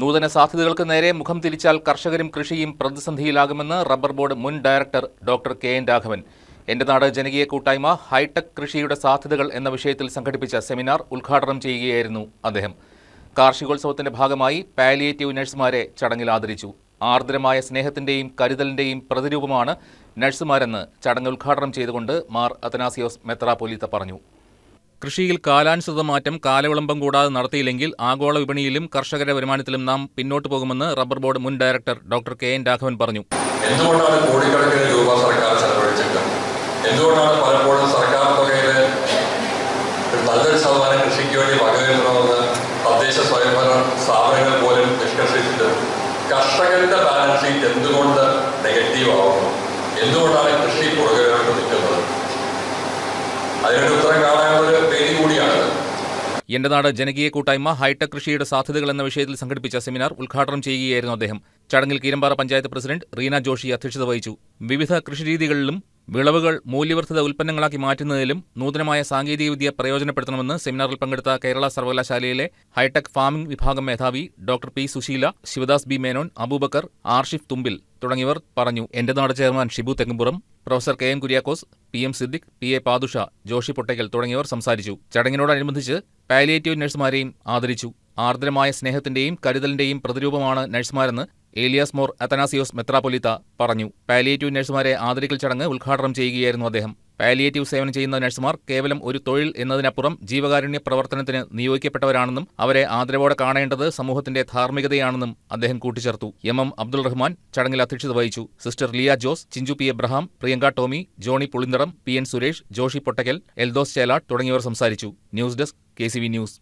നൂതന സാധ്യതകൾക്ക് നേരെ മുഖം തിരിച്ചാൽ കർഷകരും കൃഷിയും പ്രതിസന്ധിയിലാകുമെന്ന് റബ്ബർ ബോർഡ് മുൻ director doctor K N Raghavan. എന്റെ നാട് ജനകീയ കൂട്ടായ്മ ഹൈടെക് കൃഷിയുടെ സാധ്യതകൾ എന്ന വിഷയത്തിൽ സംഘടിപ്പിച്ച സെമിനാർ ഉദ്ഘാടനം ചെയ്യുകയായിരുന്നു അദ്ദേഹം. കാർഷികോത്സവത്തിന്റെ ഭാഗമായി പാലിയേറ്റീവ് നഴ്സുമാരെ ചടങ്ങിൽ ആദരിച്ചു. ആർദ്രമായ സ്നേഹത്തിന്റെയും കരുതലിന്റെയും പ്രതിരൂപമാണ് നഴ്സുമാരെന്ന് ചടങ്ങ് ഉദ്ഘാടനം ചെയ്തുകൊണ്ട് മാർ അത്തനാസിയോസ് മെത്രാപൊലീത്ത പറഞ്ഞു. കൃഷിയിൽ കാലാനുസൃത മാറ്റം കാലവിളംബം കൂടാതെ നടത്തിയില്ലെങ്കിൽ ആഗോള വിപണിയിലും കർഷകരുടെ വരുമാനത്തിലും നാം പിന്നോട്ട് പോകുമെന്ന് റബ്ബർ ബോർഡ് മുൻ director doctor K N Raghavan പറഞ്ഞു. എന്തുകൊണ്ടാണ് കോടിക്കണക്കിന് രൂപ സർക്കാർ ചെലവഴിച്ചിട്ട് എന്തുകൊണ്ടാണ് പലപ്പോഴും സർക്കാർ തുകയിൽ ഒരു നല്ലൊരു ശതമാനം കൃഷിക്ക് വേണ്ടി വകവരുത്തണമെന്ന് തദ്ദേശ സ്വയംഭരണ സ്ഥാപനങ്ങൾ പോലും നിഷ്കർഷിച്ചിട്ട് കർഷകരുടെ ബാലൻസ് ഷീറ്റ് എന്തുകൊണ്ട് നെഗറ്റീവ് ആവുന്നു? എന്തുകൊണ്ടാണ് കൃഷി പുറകോട്ട് നിൽക്കുന്നത്? അതിനൊരു എന്റെ നാട് ജനകീയ കൂട്ടായ്മ ഹൈടെക് കൃഷിയുടെ സാധ്യതകൾ എന്ന വിഷയത്തിൽ സംഘടിപ്പിച്ച സെമിനാർ ഉദ്ഘാടനം ചെയ്യുകയായിരുന്നു അദ്ദേഹം. ചടങ്ങിൽ കീരമ്പാറ പഞ്ചായത്ത് പ്രസിഡന്റ് റീന ജോഷി അധ്യക്ഷത വഹിച്ചു. വിവിധ കൃഷിരീതികളിലും വിളവുകൾ മൂല്യവർദ്ധിത ഉൽപ്പന്നങ്ങളാക്കി മാറ്റുന്നതിലും നൂതനമായ സാങ്കേതികവിദ്യ പ്രയോജനപ്പെടുത്തണമെന്ന് സെമിനാറിൽ പങ്കെടുത്ത കേരള സർവകലാശാലയിലെ ഹൈടെക് ഫാമിംഗ് വിഭാഗം മേധാവി doctor P Sushila Sivadas B Menon Aboobacker Arshif Thumbil തുടങ്ങിയവർ പറഞ്ഞു. എന്റെ നാട് chairman Shibu Thengumpuram. Professor K M Kuriakose P M Siddique P A Padusha Joshy Pottackal തുടങ്ങിയവർ സംസാരിച്ചു. ചടങ്ങിനോടനുബന്ധിച്ച് പാലിയേറ്റീവ് നഴ്സുമാരെയും ആദരിച്ചു. ആർദ്രമായ സ്നേഹത്തിന്റെയും കരുതലിന്റെയും പ്രതിരൂപമാണ് നഴ്സുമാരെന്ന് ഏലിയാസ് മോർ അത്തനാസിയോസ് മെത്രാപൊലിത്ത പറഞ്ഞു. പാലിയേറ്റീവ് നഴ്സുമാരെ ആദരിക്കൽ ചടങ്ങ് ഉദ്ഘാടനം ചെയ്യുകയായിരുന്നു അദ്ദേഹം. പാലിയേറ്റീവ് സേവനം ചെയ്യുന്ന നഴ്സുമാർ കേവലം ഒരു തൊഴിൽ എന്നതിനപ്പുറം ജീവകാരുണ്യ പ്രവർത്തനത്തിന് നിയോഗിക്കപ്പെട്ടവരാണെന്നും അവരെ ആദരവോടെ കാണേണ്ടത് സമൂഹത്തിന്റെ ധാർമ്മികതയാണെന്നും അദ്ദേഹം കൂട്ടിച്ചേർത്തു. എം. എം. അബ്ദുൾ റഹ്മാൻ ചടങ്ങിൽ അധ്യക്ഷത വഹിച്ചു. Sister Liya Jose Chinchu P. Abraham Priyanka Tomy Johny Pulintharam P. N. Suresh Joshi Pottakkal Eldhose Chelattu തുടങ്ങിയവർ സംസാരിച്ചു. News desk K news.